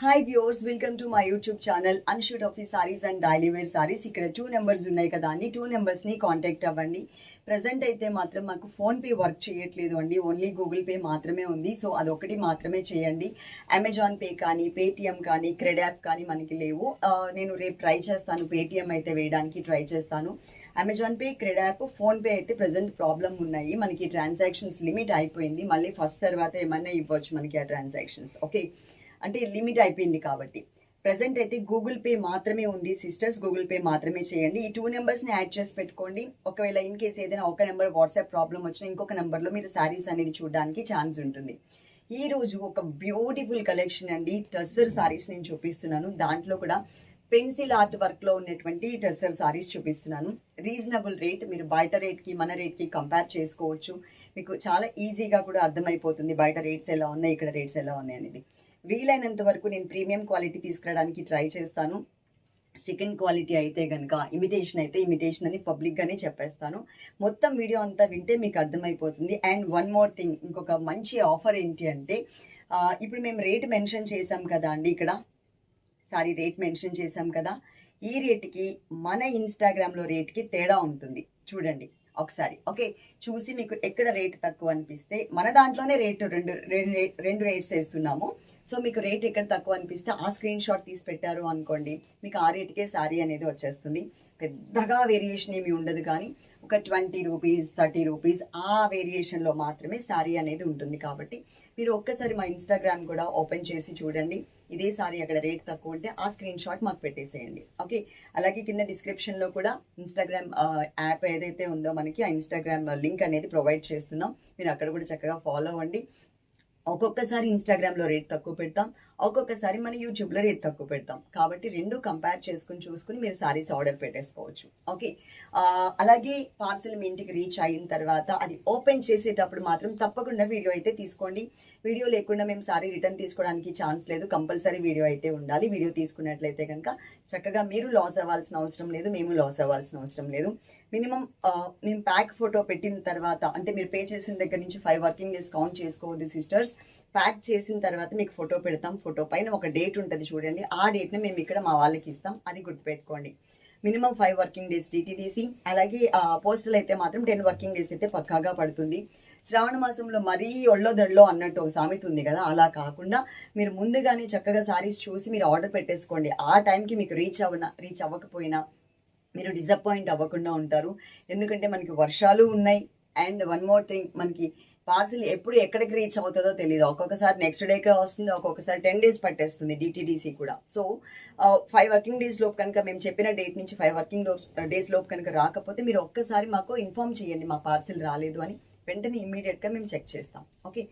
Hi viewers welcome to my YouTube channel అన్షూట్ office sarees and daily wear sarees ఇక్కడ two numbers ఉన్నాయి కదా అండి. Two నెంబర్స్ని contact అవ్వండి. ప్రజెంట్ అయితే మాత్రం మాకు ఫోన్పే వర్క్ చేయట్లేదు అండి. ఓన్లీ గూగుల్ పే మాత్రమే ఉంది. సో అదొకటి మాత్రమే చేయండి. అమెజాన్ పే కానీ పేటిఎం కానీ క్రెడాప్ కానీ మనకి లేవు. నేను రేపు ట్రై చేస్తాను. పేటిఎం అయితే వేయడానికి ట్రై చేస్తాను. Amazon Pay CRED app PhonePe అయితే ప్రజెంట్ ప్రాబ్లం ఉన్నాయి. మనకి ట్రాన్సాక్షన్స్ లిమిట్ అయిపోయింది. మళ్ళీ ఫస్ట్ తర్వాత ఏమన్నా ఇవ్వచ్చు మనకి ఆ ట్రాన్సాక్షన్స్ ఓకే అంటే లిమిట్ అయిపోయింది కాబట్టి. ప్రజెంట్ అయితే గూగుల్ పే మాత్రమే ఉంది సిస్టర్స్ గూగుల్ పే మాత్రమే చేయండి. ఈ టూ నెంబర్స్ని యాడ్ చేసి పెట్టుకోండి. ఒకవేళ ఇన్ కేసు ఏదైనా ఒక నెంబర్ వాట్సాప్ ప్రాబ్లం వచ్చినా ఇంకొక నెంబర్లో మీరు శారీస్ అనేది చూడడానికి ఛాన్స్ ఉంటుంది. ఈ రోజు ఒక బ్యూటిఫుల్ కలెక్షన్ అండి. టస్సర్ సారీస్ నేను చూపిస్తున్నాను. దాంట్లో కూడా పెన్సిల్ ఆర్ట్ వర్క్లో ఉన్నటువంటి టెస్సర్ సారీస్ చూపిస్తున్నాను. రీజనబుల్ రేట్ మీరు బయట రేట్కి మన రేట్కి కంపేర్ చేసుకోవచ్చు. మీకు చాలా ఈజీగా కూడా అర్థమైపోతుంది బయట రేట్స్ ఎలా ఉన్నాయి ఇక్కడ రేట్స్ ఎలా ఉన్నాయి అనేది. వీలైనంత వరకు నేను ప్రీమియం క్వాలిటీ తీసుకురావడానికి ట్రై చేస్తాను. సెకండ్ క్వాలిటీ అయితే కనుక ఇమిటేషన్ అయితే ఇమిటేషన్ అని పబ్లిక్గానే చెప్పేస్తాను. మొత్తం వీడియో అంతా వింటే మీకు అర్థమైపోతుంది. అండ్ వన్ మోర్ థింగ్ ఇంకొక మంచి ఆఫర్ ఏంటి అంటే ఇప్పుడు మేము రేట్ మెన్షన్ చేసాం కదా అండి ఇక్కడ. సారీ రేట్ మెన్షన్ చేసాం కదా. ఈ రేట్కి మన ఇన్స్టాగ్రామ్లో రేట్కి తేడా ఉంటుంది. చూడండి. ఒకసారి. ఓకే చూసి మీకు ఎక్కడ రేట్ తక్కువ అనిపిస్తే మన దాంట్లోనే రేటు రెండు రెండు రెండు రేట్స్ వేస్తున్నాము. సో మీకు రేట్ ఎక్కడ తక్కువ అనిపిస్తే ఆ స్క్రీన్ షాట్ తీసి పెట్టారు అనుకోండి మీకు ఆ రేట్కే శారీ అనేది వచ్చేస్తుంది. పెద్దగా వేరియేషన్ ఏమి ఉండదు కానీ ఒక ట్వంటీ రూపీస్ థర్టీ రూపీస్ ఆ వేరియేషన్లో మాత్రమే శారీ అనేది ఉంటుంది కాబట్టి మీరు ఒక్కసారి మా ఇన్స్టాగ్రామ్ కూడా ఓపెన్ చేసి చూడండి. ఇదే సారీ అక్కడ రేట్ తక్కువ ఉంటే ఆ స్క్రీన్ షాట్ మాకు పెట్టేసేయండి. ఓకే అలాగే కింద డిస్క్రిప్షన్లో కూడా ఇన్స్టాగ్రామ్ యాప్ ఏదైతే ఉందో మనకి ఆ ఇన్స్టాగ్రామ్ లింక్ అనేది ప్రొవైడ్ చేస్తున్నాం. మీరు అక్కడ కూడా చక్కగా ఫాలో అవ్వండి. ఒక్కొక్కసారి ఇన్స్టాగ్రామ్లో రేట్ తక్కువ పెడతాం. ఒక్కొక్కసారి మన యూట్యూబ్లో రేట్ తక్కువ పెడతాం. కాబట్టి రెండు కంపేర్ చేసుకుని చూసుకుని మీరు సారీస్ ఆర్డర్ పెట్టేసుకోవచ్చు. ఓకే అలాగే పార్సిల్ మీ ఇంటికి రీచ్ అయిన తర్వాత అది ఓపెన్ చేసేటప్పుడు మాత్రం తప్పకుండా వీడియో అయితే తీసుకోండి. వీడియో లేకుండా మేము సారీ రిటర్న్ తీసుకోవడానికి ఛాన్స్ లేదు. కంపల్సరీ వీడియో అయితే ఉండాలి. వీడియో తీసుకున్నట్లయితే కనుక చక్కగా మీరు లాస్ అవ్వాల్సిన అవసరం లేదు. మేము లాస్ అవ్వాల్సిన అవసరం లేదు. మినిమం మేము ప్యాక్ ఫోటో పెట్టిన తర్వాత అంటే మీరు పే చేసిన దగ్గర నుంచి ఫైవ్ వర్కింగ్ డేస్ కౌంట్ చేసుకోవద్దు సిస్టర్స్ ప్యాక్ చేసిన తర్వాత మీకు ఫోటో పెడతాం. ఫోటో పైన ఒక డేట్ ఉంటుంది చూడండి. ఆ డేట్ని మేము ఇక్కడ మా వాళ్ళకి ఇస్తాం. అది గుర్తుపెట్టుకోండి. Minimum five working days DTDC అలాగే పోస్టల్ అయితే మాత్రం టెన్ వర్కింగ్ డేస్ అయితే పక్కాగా పడుతుంది. శ్రావణ మాసంలో మరీ ఒళ్ళో దళ్ళో అన్నట్టు ఒక సామెత ఉంది కదా అలా కాకుండా మీరు ముందుగానే చక్కగా సారీస్ చూసి మీరు ఆర్డర్ పెట్టేసుకోండి. ఆ టైంకి మీకు రీచ్ అవ్వన రీచ్ అవ్వకపోయినా మీరు డిసప్పాయింట్ అవ్వకుండా ఉంటారు. ఎందుకంటే మనకి వర్షాలు ఉన్నాయి. అండ్ వన్ మోర్ థింగ్ మనకి పార్సిల్ ఎప్పుడు ఎక్కడికి రీచ్ అవుతుందో తెలియదు ఒక్కొక్కసారి నెక్స్ట్ డేకే వస్తుంది ఒక్కొక్కసారి టెన్ డేస్ పట్టేస్తుంది డిటీడీసీ కూడా. సో ఫైవ్ వర్కింగ్ డేస్ లోపు కనుక మేము చెప్పిన డేట్ నుంచి ఫైవ్ వర్కింగ్ డేస్ లోపు కనుక రాకపోతే మీరు ఒక్కసారి మాకు ఇన్ఫామ్ చేయండి మా పార్సిల్ రాలేదు అని. వెంటనే ఇమ్మీడియట్గా మేము చెక్ చేస్తాం. ఓకే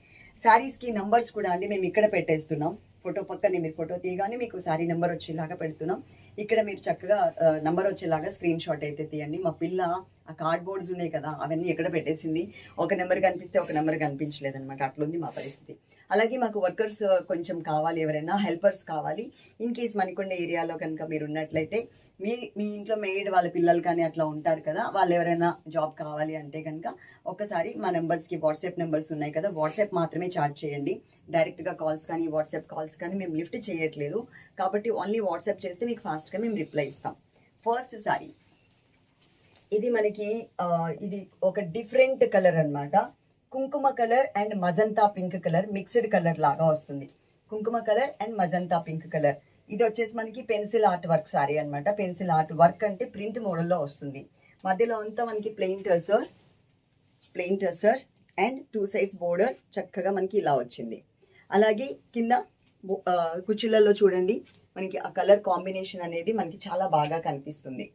శారీస్కి నంబర్స్ కూడా అండి మేము ఇక్కడ పెట్టేస్తున్నాం. ఫోటో పక్కనే మీరు ఫోటో తీయగానే మీకు శారీ నెంబర్ వచ్చేలాగా పెడుతున్నాం. ఇక్కడ మీరు చక్కగా నంబర్ వచ్చేలాగా స్క్రీన్ షాట్ అయితే తీయండి. మా పిల్ల ఆ కార్డ్ బోర్డ్స్ ఉన్నాయి కదా అవన్నీ ఎక్కడ పెట్టేసింది? ఒక నెంబర్ కనిపిస్తే ఒక నెంబర్ కనిపించలేదు అనమాట అట్లుంది మా పరిస్థితి. అలాగే మాకు వర్కర్స్ కొంచెం కావాలి ఎవరైనా హెల్పర్స్ కావాలి. ఇన్ కేస్ మణికొండ ఏరియాలో కనుక మీరు ఉన్నట్లయితే మీ మీ ఇంట్లో మెయిడ్ వాళ్ళ పిల్లలు కానీ అట్లా ఉంటారు కదా వాళ్ళు ఎవరైనా జాబ్ కావాలి అంటే కనుక ఒకసారి మా నెంబర్స్కి వాట్సాప్ నెంబర్స్ ఉన్నాయి కదా వాట్సాప్ మాత్రమే చార్జ్ చేయండి. డైరెక్ట్గా కాల్స్ కానీ వాట్సాప్ కాల్స్ కానీ మేము లిఫ్ట్ చేయట్లేదు. కాబట్టి ఓన్లీ వాట్సాప్ చేస్తే మీకు ఫాస్ట్గా మేము రిప్లై ఇస్తాం. ఫస్ట్ సారీ ఇది మనకి ఇది ఒక డిఫరెంట్ కలర్ అనమాట కుంకుమ colour and magenta pink colour mixed colour లాగా వస్తుంది. కుంకుమ colour and magenta pink colour ఇది వచ్చేసి మనకి పెన్సిల్ ఆర్ట్ వర్క్ సారీ అన్నమాట. పెన్సిల్ ఆర్ట్ వర్క్ అంటే ప్రింట్ మోడల్లో వస్తుంది. మధ్యలో అంతా మనకి plain tussar plain tussar and two sides border చక్కగా మనకి ఇలా వచ్చింది. అలాగే కింద కుర్చీలలో చూడండి మనకి ఆ కలర్ కాంబినేషన్ అనేది మనకి చాలా బాగా కనిపిస్తుంది.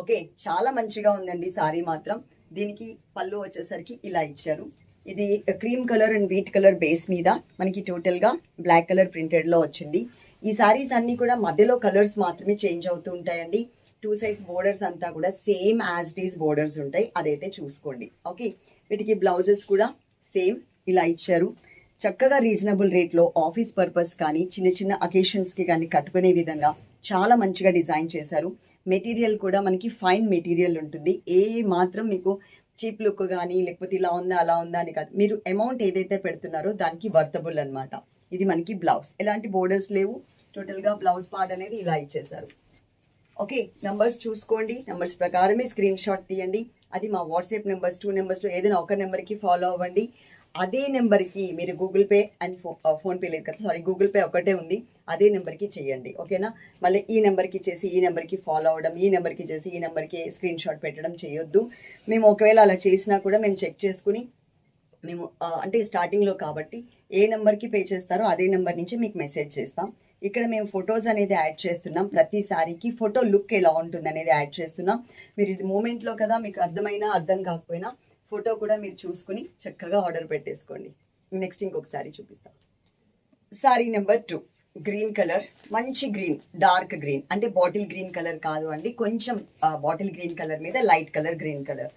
ఓకే చాలా మంచిగా ఉందండి సారీ మాత్రం. దీనికి పళ్ళు వచ్చేసరికి ఇలా ఇచ్చారు. ఇది cream colour and wheat colour base మీద మనకి టోటల్గా బ్లాక్ కలర్ ప్రింటెడ్లో వచ్చింది. ఈ సారీస్ అన్నీ కూడా మధ్యలో కలర్స్ మాత్రమే చేంజ్ అవుతూ ఉంటాయండి. టూ సైడ్స్ బోర్డర్స్ అంతా కూడా సేమ్ యాజ్ డీస్ బోర్డర్స్ ఉంటాయి. అదైతే చూసుకోండి. ఓకే వీటికి బ్లౌజెస్ కూడా సేమ్ ఇలా ఇచ్చారు. చక్కగా రీజనబుల్ రేట్లో ఆఫీస్ పర్పస్ కానీ చిన్న చిన్న అకేషన్స్కి కానీ కట్టుకునే విధంగా చాలా మంచిగా డిజైన్ చేశారు. మెటీరియల్ కూడా మనకి ఫైన్ మెటీరియల్ ఉంటుంది. ఏ మాత్రం మీకు చీప్ లుక్ కానీ లేకపోతే ఇలా ఉందా అలా ఉందా అని కాదు. మీరు అమౌంట్ ఏదైతే పెడుతున్నారో దానికి వర్తబుల్ అనమాట ఇది మనకి బ్లౌజ్ ఎలాంటి బోర్డర్స్ లేవు. టోటల్గా బ్లౌజ్ పార్ట్ అనేది ఇలా ఇచ్చేసారు ఓకే నంబర్స్ చూసుకోండి. నంబర్స్ ప్రకారమే స్క్రీన్ షాట్ తీయండి. అది మా వాట్సాప్ నెంబర్స్ టూ నెంబర్స్లో ఏదైనా ఒక నెంబర్కి ఫాలో అవ్వండి. అదే నెంబర్కి మీరు గూగుల్ పే అండ్ ఫో ఫోన్పే లేదు కదా సారీ గూగుల్ పే ఒకటే ఉంది అదే నెంబర్కి చేయండి ఓకేనా? మళ్ళీ ఈ నెంబర్కి చేసి ఈ నెంబర్కి ఫాలో అవ్వడం ఈ నెంబర్కి చేసి ఈ నెంబర్కి స్క్రీన్ షాట్ పెట్టడం చేయొద్దు. మేము ఒకవేళ అలా చేసినా కూడా మేము చెక్ చేసుకుని మేము అంటే స్టార్టింగ్లో కాబట్టి ఏ నెంబర్కి పే చేస్తారో అదే నెంబర్ నుంచి మీకు మెసేజ్ చేస్తాం. ఇక్కడ మేము ఫొటోస్ అనేది యాడ్ చేస్తున్నాం ప్రతి సారీకి ఫోటో లుక్ ఎలా ఉంటుంది అనేది యాడ్ చేస్తున్నాం. మీరు ఇది మూమెంట్లో కదా మీకు అర్థమైనా అర్థం కాకపోయినా ఫోటో కూడా మీరు చూసుకుని చక్కగా ఆర్డర్ పెట్టేసుకోండి. నెక్స్ట్ ఇంకొక శారీ చూపిస్తాం. Saree number two. Green colour మంచి గ్రీన్ డార్క్ గ్రీన్. అంటే బాటిల్ గ్రీన్ కలర్ కాదు అండి కొంచెం బాటిల్ గ్రీన్ కలర్ మీద light colour green colour.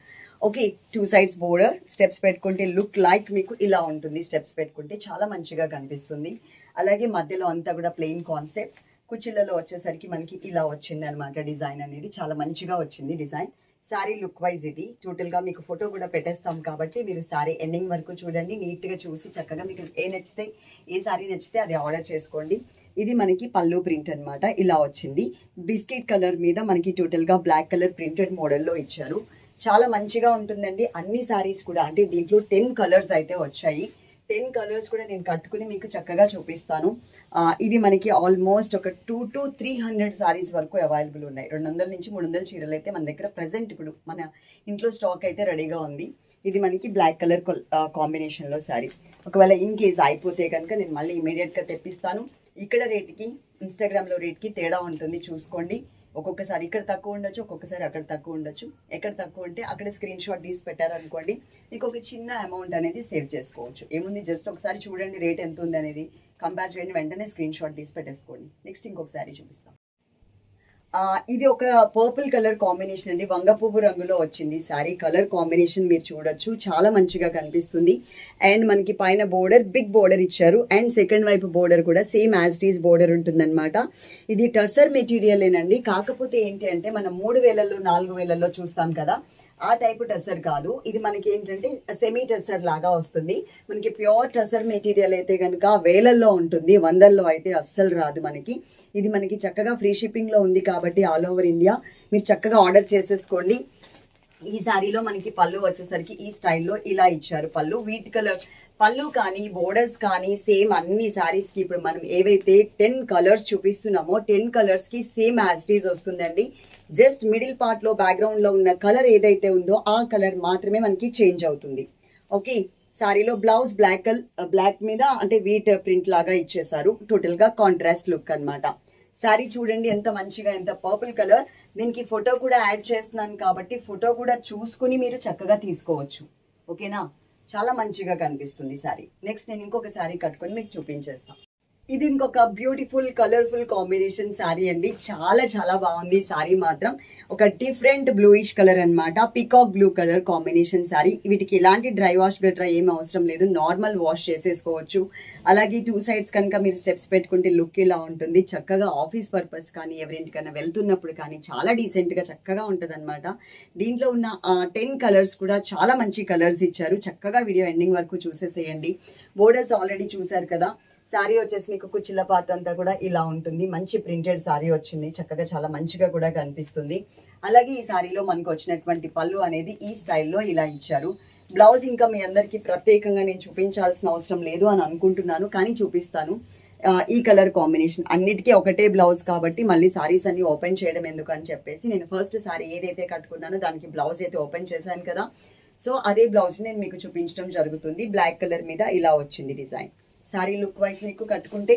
Okay two sides border steps పెట్టుకుంటే లుక్ లైక్ మీకు ఇలా ఉంటుంది. స్టెప్స్ పెట్టుకుంటే చాలా మంచిగా కనిపిస్తుంది. అలాగే మధ్యలో అంతా కూడా ప్లెయిన్ కాన్సెప్ట్. కుచ్చిళ్ళలో వచ్చేసరికి మనకి ఇలా వచ్చింది అనమాట డిజైన్ అనేది. చాలా మంచిగా వచ్చింది డిజైన్. శారీ లుక్ వైజ్ ఇది. టోటల్గా మీకు ఫోటో కూడా పెట్టేస్తాం కాబట్టి మీరు శారీ ఎండింగ్ వరకు చూడండి. నీట్గా చూసి చక్కగా మీకు ఏ నచ్చితే ఏ శారీ నచ్చితే అది ఆర్డర్ చేసుకోండి. ఇది మనకి పళ్ళు ప్రింట్ అనమాట ఇలా వచ్చింది. బిస్కెట్ కలర్ మీద మనకి టోటల్గా బ్లాక్ కలర్ ప్రింటెడ్ మోడల్లో ఇచ్చారు. చాలా మంచిగా ఉంటుందండి. అన్ని శారీస్ కూడా అంటే దీంట్లో టెన్ కలర్స్ అయితే వచ్చాయి. టెన్ కలర్స్ కూడా నేను కట్టుకుని మీకు చక్కగా చూపిస్తాను. ఇవి మనకి ఆల్మోస్ట్ ఒక two to three hundred sarees వరకు అవైలబుల్ ఉన్నాయి. రెండు వందల నుంచి మూడు వందల చీరలు అయితే మన దగ్గర ప్రజెంట్ ఇప్పుడు మన ఇంట్లో స్టాక్ అయితే రెడీగా ఉంది. ఇది మనకి బ్లాక్ కలర్ కాంబినేషన్లో శారీ ఒకవేళ ఇన్ కేస్ అయిపోతే కనుక నేను మళ్ళీ ఇమీడియట్గా తెప్పిస్తాను. ఇక్కడ రేట్కి ఇన్స్టాగ్రామ్లో రేట్కి తేడా ఉంటుంది. చూసుకోండి. ఒక్కొక్కసారి ఇక్కడ తక్కువ ఉండొచ్చు ఒక్కొక్కసారి అక్కడ తక్కువ ఉండొచ్చు. ఎక్కడ తక్కువ ఉంటే అక్కడ స్క్రీన్ షాట్ తీసి పెట్టారనుకోండి మీకు ఒక చిన్న అమౌంట్ అనేది సేవ్ చేసుకోవచ్చు. ఏముంది? జస్ట్ ఒకసారి చూడండి రేట్ ఎంత ఉంది అనేది కంపేర్ చేయండి వెంటనే స్క్రీన్ షాట్ తీసి పెట్టేసుకోండి. నెక్స్ట్ ఇంకొకసారి చూపిస్తాం. ఇది ఒక పర్పుల్ కలర్ కాంబినేషన్ అండి. వంగ పువ్వు రంగులో వచ్చింది సారీ కలర్ కాంబినేషన్ మీరు చూడొచ్చు. చాలా మంచిగా కనిపిస్తుంది. అండ్ మనకి పైన బోర్డర్ బిగ్ బోర్డర్ ఇచ్చారు. అండ్ సెకండ్ వైపు బోర్డర్ కూడా సేమ్ యాజ్ టీస్ బోర్డర్ ఉంటుందన్నమాట. ఇది టసర్ మెటీరియలేనండి. కాకపోతే ఏంటి అంటే మనం మూడు వేలలో నాలుగు వేలలో చూస్తాం కదా. ఆ టైపు టెసర్ కాదు. ఇది మనకి ఏంటంటే సెమీ టెసర్ లాగా వస్తుంది. మనకి ప్యూర్ టసర్ మెటీరియల్ అయితే కనుక వేలల్లో ఉంటుంది వందల్లో అయితే అస్సలు రాదు మనకి. ఇది మనకి చక్కగా ఫ్రీ షిప్పింగ్లో ఉంది కాబట్టి ఆల్ ఓవర్ ఇండియా మీరు చక్కగా ఆర్డర్ చేసేసుకోండి. ఈ శారీలో మనకి పళ్ళు వచ్చేసరికి ఈ స్టైల్లో ఇలా ఇచ్చారు పళ్ళు. వీట్ కలర్ పళ్ళు కానీ బోర్డర్స్ కానీ సేమ్ అన్ని శారీస్కి కి ఇప్పుడు మనం ఏవైతే టెన్ కలర్స్ చూపిస్తున్నామో టెన్ కలర్స్కి సేమ్ యాజిటీస్ వస్తుందండి. జస్ట్ మిడిల్ పార్ట్లో బ్యాక్గ్రౌండ్లో ఉన్న కలర్ ఏదైతే ఉందో ఆ కలర్ మాత్రమే మనకి చేంజ్ అవుతుంది. ఓకే సారీలో బ్లౌజ్ బ్లాక్ కల్ బ్లాక్ మీద అంటే వీట్ ప్రింట్ లాగా ఇచ్చేసారు టోటల్గా కాంట్రాస్ట్ లుక్ అనమాట సారీ చూడండి ఎంత మంచిగా ఎంత పర్పుల్ కలర్ దీనికి ఫోటో కూడా యాడ్ చేస్తున్నాను కాబట్టి ఫోటో కూడా చూసుకుని మీరు చక్కగా తీసుకోవచ్చు. ఓకేనా చాలా మంచిగా కనిపిస్తుంది సారీ. నెక్స్ట్ నేను ఇంకొక శారీ కట్టుకొని మీకు చూపించేస్తాను ఇది ఇంకొక బ్యూటిఫుల్ కలర్ఫుల్ కాంబినేషన్ శారీ అండి. చాలా చాలా బాగుంది. శారీ మాత్రం ఒక డిఫరెంట్ బ్లూయిష్ కలర్ అన్నమాట. Peacock blue colour combination saree వీటికి ఎలాంటి డ్రై వాష్ గట్రా ఏం అవసరం లేదు. నార్మల్ వాష్ చేసేసుకోవచ్చు. అలాగే టూ సైడ్స్ కనుక మీరు స్టెప్స్ పెట్టుకుంటే లుక్ ఇలా ఉంటుంది. చక్కగా ఆఫీస్ పర్పస్ కానీ ఎవరింటికైనా వెళ్తున్నప్పుడు కానీ చాలా డీసెంట్గా చక్కగా ఉంటుంది దీంట్లో ఉన్న టెన్ కలర్స్ కూడా చాలా మంచి కలర్స్ ఇచ్చారు. చక్కగా వీడియో ఎండింగ్ వరకు చూసేసేయండి. బోర్డర్స్ ఆల్రెడీ చూసారు కదా. శారీ వచ్చేసి మీకు కుచ్చిల్ల పార్ట్ అంతా కూడా ఇలా ఉంటుంది. మంచి ప్రింటెడ్ శారీ వచ్చింది. చక్కగా చాలా మంచిగా కూడా కనిపిస్తుంది. అలాగే ఈ శారీలో మనకు వచ్చినటువంటి పళ్ళు అనేది ఈ స్టైల్లో ఇలా ఇచ్చారు. బ్లౌజ్ ఇంకా మీ అందరికీ ప్రత్యేకంగా నేను చూపించాల్సిన అవసరం లేదు అని అనుకుంటున్నాను కానీ చూపిస్తాను. ఈ కలర్ కాంబినేషన్ అన్నిటికీ ఒకటే బ్లౌజ్ కాబట్టి మళ్ళీ సారీస్ అన్ని ఓపెన్ చేయడం ఎందుకు అని చెప్పేసి నేను ఫస్ట్ సారీ ఏదైతే కట్టుకున్నానో దానికి బ్లౌజ్ అయితే ఓపెన్ చేశాను కదా. సో అదే బ్లౌజ్ నేను మీకు చూపించడం జరుగుతుంది. బ్లాక్ కలర్ మీద ఇలా వచ్చింది డిజైన్ శారీ లుక్ వైజ్ మీకు కట్టుకుంటే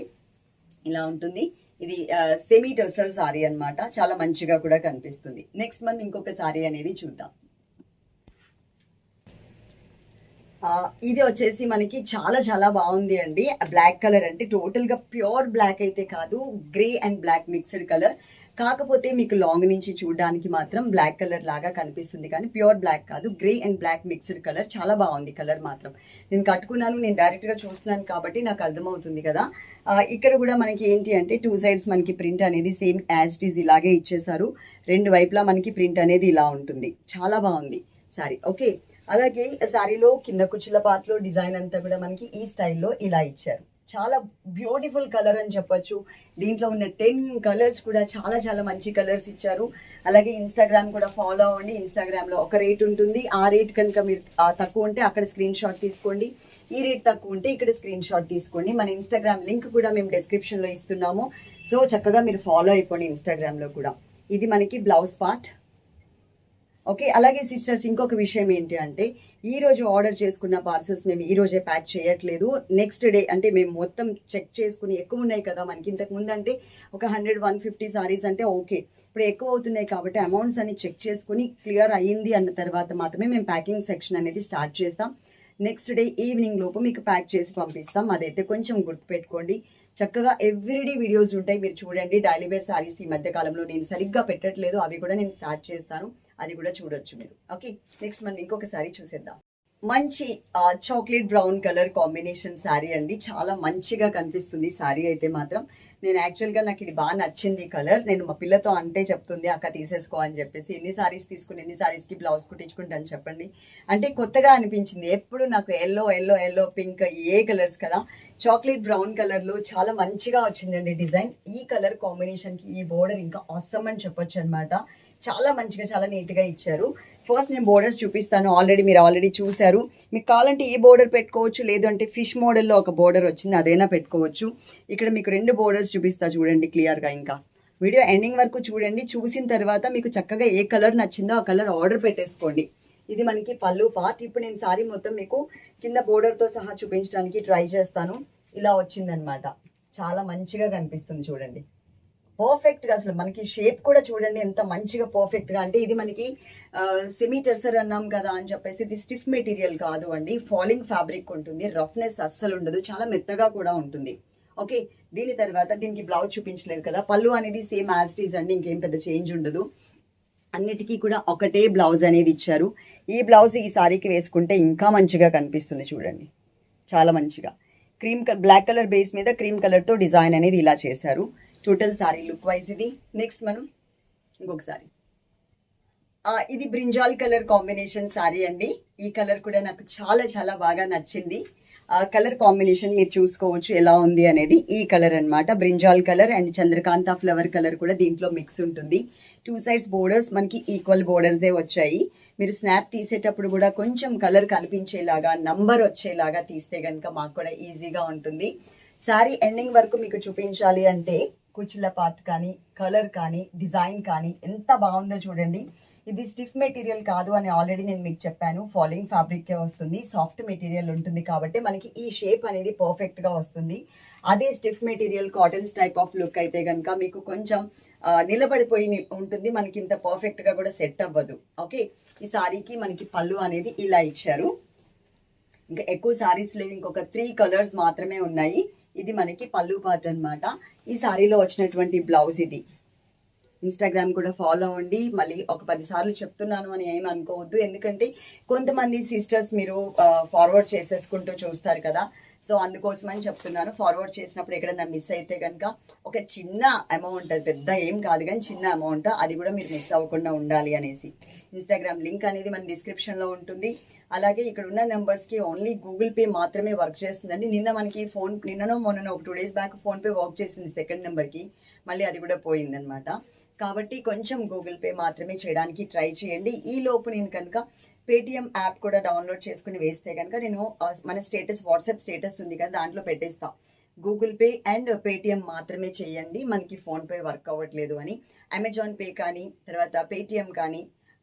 ఇలా ఉంటుంది. ఇది సెమీ టెసర్ శారీ అన్నమాట. చాలా మంచిగా కూడా కనిపిస్తుంది. నెక్స్ట్ మనం ఇంకొక శారీ అనేది చూద్దాం ఆ, ఇది వచ్చేసి మనకి చాలా చాలా బాగుంది అండి. బ్లాక్ కలర్ అంటే టోటల్గా ప్యూర్ బ్లాక్ అయితే కాదు grey and black mixed colour కాకపోతే మీకు లాంగ్ నుంచి చూడడానికి మాత్రం బ్లాక్ కలర్ లాగా కనిపిస్తుంది కానీ ప్యూర్ బ్లాక్ కాదు grey and black mixed colour చాలా బాగుంది కలర్ మాత్రం. నేను కట్టుకున్నాను నేను డైరెక్ట్గా చూస్తున్నాను కాబట్టి నాకు అర్థమవుతుంది కదా. ఇక్కడ కూడా మనకి ఏంటి అంటే టూ సైడ్స్ మనకి ప్రింట్ అనేది సేమ్ యాజ్ ఇట్ ఈజ్ ఇలాగే ఇచ్చేసారు రెండు వైపులా మనకి ప్రింట్ అనేది ఇలా ఉంటుంది. చాలా బాగుంది. సారీ ఓకే అలాగే శారీలో కింద కుచ్చుల పాటలో డిజైన్ అంతా కూడా మనకి ఈ స్టైల్లో ఇలా ఇచ్చారు. చాలా బ్యూటిఫుల్ కలర్ అని చెప్పొచ్చు. దీంట్లో ఉన్న టెన్ కలర్స్ కూడా చాలా చాలా మంచి కలర్స్ ఇచ్చారు. అలాగే ఇన్స్టాగ్రామ్ కూడా ఫాలో అవ్వండి. ఇన్స్టాగ్రామ్లో ఒక రేట్ ఉంటుంది. ఆ రేట్ కనుక మీరు తక్కువ ఉంటే అక్కడ స్క్రీన్ షాట్ తీసుకోండి. ఈ రేట్ తక్కువ ఉంటే ఇక్కడ స్క్రీన్ షాట్ తీసుకోండి. మన ఇన్స్టాగ్రామ్ లింక్ కూడా మేము డిస్క్రిప్షన్లో ఇస్తున్నాము. సో చక్కగా మీరు ఫాలో అయిపోండి ఇన్స్టాగ్రామ్లో కూడా. ఇది మనకి బ్లౌజ్ పార్ట్. ఓకే అలాగే సిస్టర్స్ ఇంకొక విషయం ఏంటి అంటే ఈ రోజు ఆర్డర్ చేసుకున్న పార్సల్స్ మేము ఈ రోజే ప్యాక్ చేయట్లేదు. నెక్స్ట్ డే అంటే మేము మొత్తం చెక్ చేసుకుని ఎక్కువ ఉన్నాయి కదా మనకి. ఇంతకు ముందు అంటే ఒక హండ్రెడ్ వన్ ఫిఫ్టీ సారీస్ అంటే ఓకే. ఇప్పుడు ఎక్కువ అవుతున్నాయి కాబట్టి అమౌంట్స్ అన్ని చెక్ చేసుకుని క్లియర్ అయ్యింది అన్న తర్వాత మాత్రమే మేము ప్యాకింగ్ సెక్షన్ అనేది స్టార్ట్ చేస్తాం. నెక్స్ట్ డే ఈవినింగ్ లోపు మీకు ప్యాక్ చేసి పంపిస్తాం. అదైతే కొంచెం గుర్తుపెట్టుకోండి. చక్కగా ఎవ్రీడే వీడియోస్ ఉంటాయి. మీరు చూడండి డైలీ వేర్ సారీస్ ఈ మధ్య కాలంలో నేను సరిగ్గా పెట్టట్లేదు. అవి కూడా నేను స్టార్ట్ చేస్తాను. అది కూడా చూడొచ్చు మీరు. ఓకే నెక్స్ట్ మనం ఇంకొక సారీ చూసేద్దాం. మంచి chocolate brown colour combination saree అండి. చాలా మంచిగా కనిపిస్తుంది శారీ అయితే మాత్రం. నేను యాక్చువల్గా నాకు ఇది బాగా నచ్చింది కలర్ నేను మా పిల్లతో అంటే చెప్తుంది అక్క తీసేసుకో అని చెప్పేసి ఎన్ని సారీస్ తీసుకుని ఎన్ని సారీస్కి బ్లౌజ్ కుట్టించుకుంటాను చెప్పండి. అంటే కొత్తగా అనిపించింది. ఎప్పుడు నాకు ఎల్లో ఎల్లో ఎల్లో పింక్ ఏ కలర్స్ కదా. చాక్లెట్ బ్రౌన్ కలర్లో చాలా మంచిగా వచ్చిందండి డిజైన్. ఈ కలర్ కాంబినేషన్కి ఈ బోర్డర్ ఇంకా అవసరం అని చెప్పొచ్చు అనమాట చాలా మంచిగా చాలా నీట్గా ఇచ్చారు. ఫస్ట్ నేను బోర్డర్స్ చూపిస్తాను. ఆల్రెడీ మీరు ఆల్రెడీ చూశారు. మీకు కావాలంటే ఈ బోర్డర్ పెట్టుకోవచ్చు? లేదు అంటే ఫిష్ మోడల్లో ఒక బోర్డర్ వచ్చింది అదైనా పెట్టుకోవచ్చు. ఇక్కడ మీకు రెండు బోర్డర్స్ చూపిస్తా చూడండి క్లియర్గా ఇంకా. వీడియో ఎండింగ్ వరకు చూడండి. చూసిన తర్వాత మీకు చక్కగా ఏ కలర్ నచ్చిందో ఆ కలర్ ఆర్డర్ పెట్టేసుకోండి. ఇది మనకి పళ్ళు పార్ట్ ఇప్పుడు నేను సారీ మొత్తం మీకు కింద బోర్డర్తో సహా చూపించడానికి ట్రై చేస్తాను. ఇలా వచ్చిందనమాట చాలా మంచిగా కనిపిస్తుంది చూడండి. పర్ఫెక్ట్గా అసలు మనకి షేప్ కూడా చూడండి ఎంత మంచిగా పర్ఫెక్ట్గా. అంటే ఇది మనకి సెమీ టెసర్ అన్నాం కదా అని చెప్పేసి ఇది స్టిఫ్ మెటీరియల్ కాదు అండి. ఫాలింగ్ ఫ్యాబ్రిక్ ఉంటుంది. రఫ్నెస్ అస్సలు ఉండదు. చాలా మెత్తగా కూడా ఉంటుంది. ఓకే దీని తర్వాత దీనికి బ్లౌజ్ చూపించలేదు కదా. పళ్ళు అనేది సేమ్ యాజ్ అండి. ఇంకేం పెద్ద చేంజ్ ఉండదు. అన్నిటికీ కూడా ఒకటే బ్లౌజ్ అనేది ఇచ్చారు. ఈ బ్లౌజ్ ఈ సారీకి వేసుకుంటే ఇంకా మంచిగా కనిపిస్తుంది చూడండి. చాలా మంచిగా. క్రీమ్ బ్లాక్ కలర్ బేస్ మీద క్రీమ్ కలర్తో డిజైన్ అనేది ఇలా చేశారు. టోటల్ సారీ లుక్ వైజ్ ఇది. నెక్స్ట్ మనం ఇంకొకసారి సారీ. ఇది బ్రింజాల్ కలర్ కాంబినేషన్ సారీ అండి. ఈ కలర్ కూడా నాకు చాలా చాలా బాగా నచ్చింది. కలర్ కాంబినేషన్ మీరు చూసుకోవచ్చు ఎలా ఉంది అనేది ఈ కలర్ అన్నమాట. బ్రింజాల్ కలర్ అండ్ చంద్రకాంత ఫ్లవర్ కలర్ కూడా దీంట్లో మిక్స్ ఉంటుంది. టూ సైడ్స్ బోర్డర్స్ మనకి ఈక్వల్ బోర్డర్సే వచ్చాయి. మీరు స్నాప్ తీసేటప్పుడు కూడా కొంచెం కలర్ కనిపించేలాగా నంబర్ వచ్చేలాగా తీస్తే కనుక మాకు కూడా ఈజీగా ఉంటుంది. శారీ ఎండింగ్ వరకు మీకు చూపించాలి అంటే కుచ్చుల పార్ట్ కానీ కలర్ కానీ డిజైన్ కానీ ఎంత బాగుందో చూడండి. ఇది స్టిఫ్ మెటీరియల్ కాదు అని ఆల్రెడీ నేను మీకు చెప్పాను. ఫాలోయింగ్ ఫ్యాబ్రిక్కే వస్తుంది. సాఫ్ట్ మెటీరియల్ ఉంటుంది కాబట్టి మనకి ఈ షేప్ అనేది పర్ఫెక్ట్గా వస్తుంది. అదే stiff material cottons type of look అయితే కనుక మీకు కొంచెం నిలబడిపోయి ఉంటుంది. మనకి ఇంత పర్ఫెక్ట్గా కూడా సెట్ అవ్వదు. ఓకే ఈ సారీకి మనకి పళ్ళు అనేది ఇలా ఇచ్చారు. ఇంకా ఎక్కువ సారీస్ లేవు. ఇంకొక త్రీ కలర్స్ మాత్రమే ఉన్నాయి. ఇది మనకి పళ్ళు పార్ట్ అన్నమాట. ఈ సారీలో వచ్చినటువంటి బ్లౌజ్ ఇది. ఇన్స్టాగ్రామ్ కూడా ఫాలో అవ్వండి. మళ్ళీ ఒక పది సార్లు చెప్తున్నాను అని ఏమి అనుకోవద్దు. ఎందుకంటే కొంతమంది సిస్టర్స్ మీరు ఫార్వర్డ్ చేసేసుకుంటూ చూస్తారు కదా. సో అందుకోసమని చెప్తున్నాను ఫార్వర్డ్ చేసినప్పుడు ఎక్కడన్నా మిస్ అయితే కనుక ఒక చిన్న అమౌంట్ అది పెద్ద ఏం కాదు కానీ చిన్న అమౌంట్ అది కూడా మీరు మిస్ అవ్వకుండా ఉండాలి అనేసి. ఇన్స్టాగ్రామ్ లింక్ అనేది మన డిస్క్రిప్షన్లో ఉంటుంది. అలాగే ఇక్కడ ఉన్న నెంబర్స్కి ఓన్లీ గూగుల్ పే మాత్రమే వర్క్ చేస్తుందండి. నిన్న మనకి ఫోన్ నిన్ననో మొన్ననో ఒక two days back PhonePe work చేసింది సెకండ్ నెంబర్కి మళ్ళీ అది కూడా పోయిందనమాట కాబట్టి కొంచెం గూగుల్ పే మాత్రమే చేయడానికి ట్రై చేయండి. ఈ లోపు నేను కనుక పేటిఎం యాప్ కూడా డౌన్లోడ్ చేసుకుని వేస్తే కనుక నేను మన స్టేటస్ వాట్సాప్ స్టేటస్ ఉంది కదా దాంట్లో పెట్టేస్తా. గూగుల్ పే అండ్ పేటిఎం మాత్రమే చేయండి. మనకి ఫోన్ పే వర్క్ అవ్వట్లేదు అని. అమెజాన్ పే కానీ తర్వాత పేటిఎం కానీ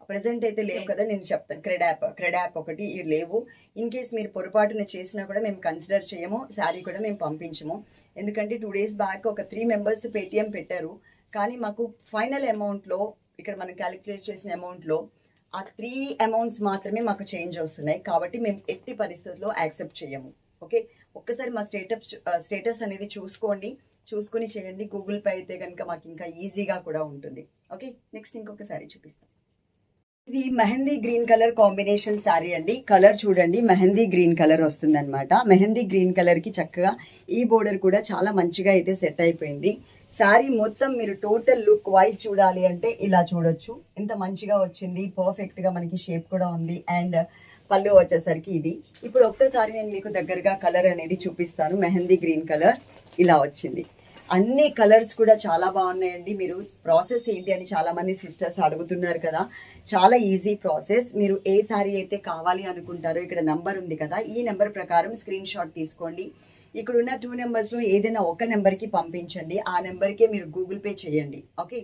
ప్రజెంట్ అయితే లేవు కదా నేను చెప్తాను క్రెడ్ యాప్ క్రెడ్ యాప్ ఒకటి ఇవి లేవు. ఇన్ కేస్ మీరు పొరపాటున చేసినా కూడా మేము కన్సిడర్ చేయము శారీ కూడా మేము పంపించము. ఎందుకంటే టూ డేస్ బ్యాక్ ఒక త్రీ మెంబర్స్ పేటిఎం పెట్టారు. కానీ మాకు ఫైనల్ అమౌంట్లో ఇక్కడ మనం క్యాలిక్యులేట్ చేసిన అమౌంట్లో ఆ త్రీ అమౌంట్స్ మాత్రమే మాకు చేంజ్ వస్తున్నాయి. కాబట్టి మేము ఎట్టి పరిస్థితుల్లో యాక్సెప్ట్ చేయము ఓకే ఒక్కసారి మా స్టేటస్ స్టేటస్ అనేది చూసుకోండి. చూసుకుని చేయండి. గూగుల్ పే అయితే కనుక మాకు ఇంకా ఈజీగా కూడా ఉంటుంది. ఓకే నెక్స్ట్ ఇంకొకసారి చూపిస్తాం ఇది mehndi green colour combination saree అండి. కలర్ చూడండి. మెహందీ గ్రీన్ కలర్ వస్తుంది అనమాట మెహందీ గ్రీన్ కలర్కి చక్కగా ఈ బోర్డర్ కూడా చాలా మంచిగా అయితే సెట్ అయిపోయింది. శారీ మొత్తం మీరు టోటల్ లుక్ వైట్ చూడాలి అంటే ఇలా చూడొచ్చు. ఎంత మంచిగా వచ్చింది పర్ఫెక్ట్గా మనకి షేప్ కూడా ఉంది. అండ్ పళ్ళు వచ్చేసరికి ఇది. ఇప్పుడు ఒక్కసారి నేను మీకు దగ్గరగా కలర్ అనేది చూపిస్తాను. మెహందీ గ్రీన్ కలర్ ఇలా వచ్చింది. అన్ని కలర్స్ కూడా చాలా బాగున్నాయండి. మీరు ప్రాసెస్ ఏంటి అని చాలామంది సిస్టర్స్ అడుగుతున్నారు కదా. చాలా ఈజీ ప్రాసెస్ మీరు ఏ సారీ అయితే కావాలి అనుకుంటారో ఇక్కడ నెంబర్ ఉంది కదా. ఈ నెంబర్ ప్రకారం స్క్రీన్ షాట్ తీసుకోండి. ఇక్కడ ఉన్న టూ నెంబర్స్లో ఏదైనా ఒక నెంబర్కి పంపించండి. ఆ నెంబర్కే మీరు గూగుల్ పే చేయండి. ఓకే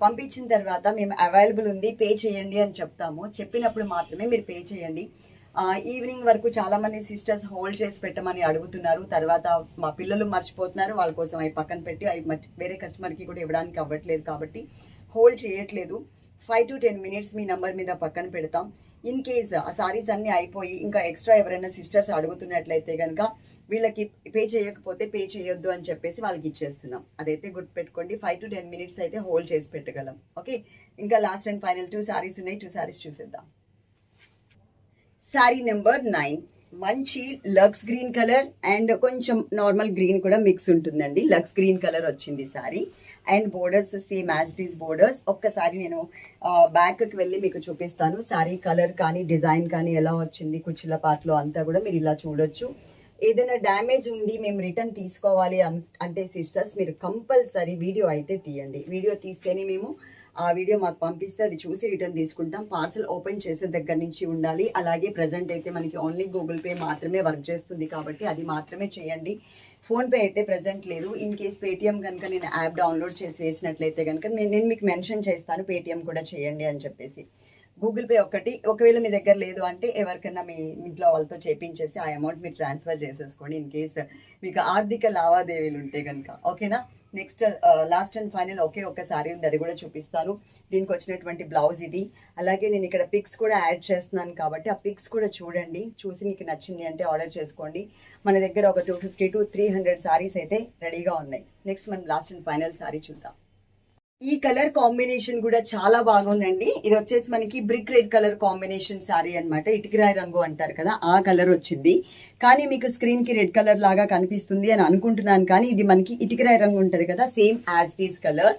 పంపించిన తర్వాత మేము అవైలబుల్ ఉంది పే చేయండి అని చెప్తాము. చెప్పినప్పుడు మాత్రమే మీరు పే చేయండి. ఈవినింగ్ వరకు చాలామంది సిస్టర్స్ హోల్డ్ చేసి పెట్టమని అడుగుతున్నారు. తర్వాత మా పిల్లలు మర్చిపోతున్నారు. వాళ్ళ కోసం అవి పక్కన పెట్టి అవి వేరే కస్టమర్కి కూడా ఇవ్వడానికి అవ్వట్లేదు కాబట్టి హోల్డ్ చేయట్లేదు. ఫైవ్ టు టెన్ మినిట్స్ మీ నంబర్ మీద పక్కన పెడతాం. ఇన్ కేస్ ఆ సారీస్ అన్నీ అయిపోయి ఇంకా ఎక్స్ట్రా ఎవరైనా సిస్టర్స్ అడుగుతున్నట్లయితే కనుక వీళ్ళకి పే చేయకపోతే పే చేయొద్దు అని చెప్పేసి వాళ్ళకి ఇచ్చేస్తున్నాం. అదైతే గుర్తుపెట్టుకోండి. ఫైవ్ టు టెన్ మినిట్స్ అయితే హోల్డ్ చేసి పెట్టగలం. ఓకే ఇంకా last and final two sarees ఉన్నాయి. టూ సారీస్ చూసేద్దాం. శారీ నెంబర్ నైన్ మంచి లక్స్ గ్రీన్ కలర్ అండ్ కొంచెం నార్మల్ గ్రీన్ కూడా మిక్స్ ఉంటుందండి. లక్స్ గ్రీన్ కలర్ వచ్చింది saree and borders same as these is borders ఒక్కసారి నేను బ్యాక్కి వెళ్ళి మీకు చూపిస్తాను. శారీ కలర్ కానీ డిజైన్ కానీ ఎలా వచ్చింది కుచ్చుల పాటలో అంతా కూడా మీరు ఇలా చూడొచ్చు. ఏదైనా డ్యామేజ్ ఉండి మేము రిటర్న్ తీసుకోవాలి అన్- అంటే సిస్టర్స్ మీరు కంపల్సరీ వీడియో అయితే తీయండి. వీడియో తీస్తేనే మేము ఆ వీడియో మాకు పంపిస్తే అది చూసి రిటర్న్ తీసుకుంటాం. పార్సల్ ఓపెన్ చేసే దగ్గర నుంచి ఉండాలి. అలాగే ప్రజెంట్ అయితే మనకి ఓన్లీ గూగుల్ పే మాత్రమే వర్క్ చేస్తుంది కాబట్టి అది మాత్రమే చేయండి. ఫోన్పే అయితే ప్రజెంట్ లేదు. ఇన్ కేస్ పేటిఎం కనుక నేను యాప్ డౌన్లోడ్ చేసి వేసినట్లయితే కనుక నేను మీకు మెన్షన్ చేస్తాను పేటిఎం కూడా చేయండి అని చెప్పేసి. గూగుల్ పే ఒకటి ఒకవేళ మీ దగ్గర లేదు అంటే ఎవరికైనా మీ ఇంట్లో వాళ్ళతో చేపించేసి ఆ అమౌంట్ మీరు ట్రాన్స్ఫర్ చేసేసుకోండి ఇన్ కేస్ మీకు ఆర్థిక లావాదేవీలు ఉంటే కనుక ఓకేనా నెక్స్ట్ లాస్ట్ అండ్ ఫైనల్ ఒకే ఒక సారీ ఉంది. అది కూడా చూపిస్తాను. దీనికి వచ్చినటువంటి బ్లౌజ్ ఇది. అలాగే నేను ఇక్కడ పిక్స్ కూడా యాడ్ చేస్తున్నాను కాబట్టి ఆ పిక్స్ కూడా చూడండి. చూసి మీకు నచ్చింది అంటే ఆర్డర్ చేసుకోండి. మన దగ్గర ఒక two fifty to three hundred sarees అయితే రెడీగా ఉన్నాయి. నెక్స్ట్ మనం లాస్ట్ అండ్ ఫైనల్ సారీ చూద్దాం. ఈ కలర్ కాంబినేషన్ కూడా చాలా బాగుందండి. ఇది వచ్చేసి మనకి brick red colour combination saree అన్నమాట. ఇటుకిరాయి రంగు అంటారు కదా ఆ కలర్ వచ్చింది. కానీ మీకు స్క్రీన్కి రెడ్ కలర్ లాగా కనిపిస్తుంది అని అనుకుంటున్నాను. కానీ ఇది మనకి ఇటుకరాయి రంగు ఉంటుంది కదా సేమ్ యాజ్ ఈస్ కలర్.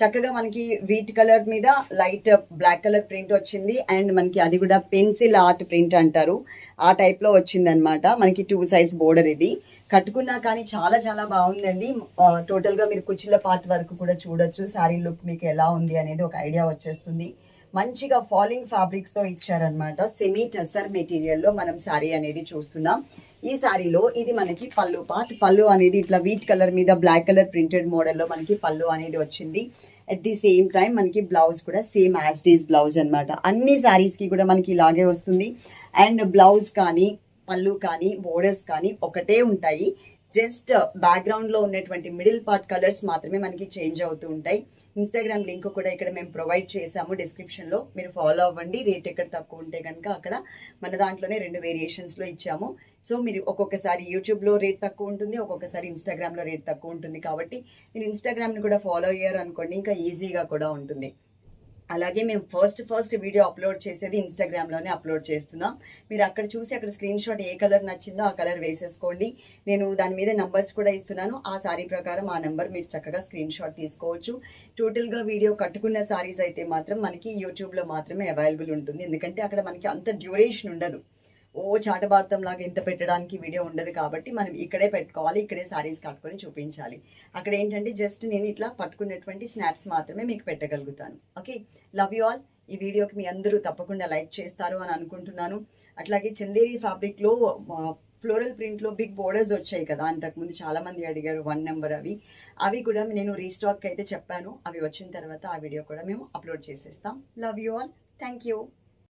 చక్కగా మనకి వీట్ కలర్ మీద లైట్ బ్లాక్ కలర్ ప్రింట్ వచ్చింది. అండ్ మనకి అది కూడా పెన్సిల్ ఆర్ట్ ప్రింట్ అంటారు. ఆ టైప్లో వచ్చింది అనమాట మనకి టూ సైడ్స్ బోర్డర్ ఇది. కట్టుకున్నా కానీ చాలా చాలా బాగుందండి. టోటల్గా మీరు కుచ్చిళ్ళ పార్ట్ వరకు కూడా చూడొచ్చు. శారీ లుక్ మీకు ఎలా ఉంది అనేది ఒక ఐడియా వచ్చేస్తుంది. మంచిగా ఫాలింగ్ ఫ్యాబ్రిక్స్తో ఇచ్చారనమాట సెమీ టెసర్ మెటీరియల్లో మనం శారీ అనేది చూస్తున్నాం. ఈ శారీలో ఇది మనకి పళ్ళు పార్ట్ పళ్ళు అనేది ఇట్లా వీట్ కలర్ మీద బ్లాక్ కలర్ ప్రింటెడ్ మోడల్లో మనకి పళ్ళు అనేది వచ్చింది. అట్ ది సేమ్ టైం మనకి బ్లౌజ్ కూడా సేమ్ యాజ్ డీస్ బ్లౌజ్ అన్నమాట. అన్ని శారీస్కి కూడా మనకి ఇలాగే వస్తుంది. అండ్ బ్లౌజ్ కానీ పళ్ళు కానీ బోర్డర్స్ కానీ ఒకటే ఉంటాయి. జస్ట్ బ్యాక్గ్రౌండ్లో ఉన్నటువంటి మిడిల్ పార్ట్ కలర్స్ మాత్రమే మనకి చేంజ్ అవుతూ ఉంటాయి. ఇన్స్టాగ్రామ్ లింక్ కూడా ఇక్కడ మేము ప్రొవైడ్ చేసాము డిస్క్రిప్షన్లో మీరు ఫాలో అవ్వండి. రేట్ ఎక్కడ తక్కువ ఉంటే కనుక అక్కడ మన దాంట్లోనే రెండు వేరియేషన్స్లో ఇచ్చాము. సో మీరు ఒక్కొక్కసారి యూట్యూబ్లో రేట్ తక్కువ ఉంటుంది ఒక్కొక్కసారి ఇన్స్టాగ్రామ్లో రేట్ తక్కువ ఉంటుంది కాబట్టి మీరు ఇన్స్టాగ్రామ్ని కూడా ఫాలో అయ్యారు అనుకోండి ఇంకా ఈజీగా కూడా ఉంటుంది. అలాగే మేము ఫస్ట్ ఫస్ట్ వీడియో అప్లోడ్ చేసేది ఇన్స్టాగ్రామ్లోనే అప్లోడ్ చేస్తున్నాం. మీరు అక్కడ చూసి అక్కడ స్క్రీన్ షాట్ ఏ కలర్ నచ్చిందో ఆ కలర్ వేసేసుకోండి. నేను దాని మీద నంబర్స్ కూడా ఇస్తున్నాను. ఆ శారీ ప్రకారం ఆ నెంబర్ మీరు చక్కగా స్క్రీన్ షాట్ తీసుకోవచ్చు. టోటల్గా వీడియో కట్టుకున్న శారీస్ అయితే మాత్రం మనకి యూట్యూబ్లో మాత్రమే అవైలబుల్ ఉంటుంది. ఎందుకంటే అక్కడ మనకి అంత డ్యూరేషన్ ఉండదు. ఓ చాటభారతం లాగా ఇంత పెట్టడానికి వీడియో ఉండదు కాబట్టి మనం ఇక్కడే పెట్టుకోవాలి ఇక్కడే సారీస్ కట్టుకొని చూపించాలి. అక్కడ ఏంటంటే జస్ట్ నేను ఇట్లా పట్టుకున్నటువంటి స్నాప్స్ మాత్రమే మీకు పెట్టగలుగుతాను. ఓకే లవ్ యూ ఆల్ ఈ వీడియోకి మీ అందరూ తప్పకుండా లైక్ చేస్తారు అని అనుకుంటున్నాను. అట్లాగే చందేరి ఫ్యాబ్రిక్లో ఫ్లోరల్ ప్రింట్లో బిగ్ బోర్డర్స్ వచ్చాయి కదా. అంతకుముందు చాలామంది అడిగారు వన్ నెంబర్ అవి. అవి కూడా నేను రీస్టాక్ అయితే చెప్పాను. అవి వచ్చిన తర్వాత ఆ వీడియో కూడా మేము అప్లోడ్ చేసేస్తాం. Love you all thank you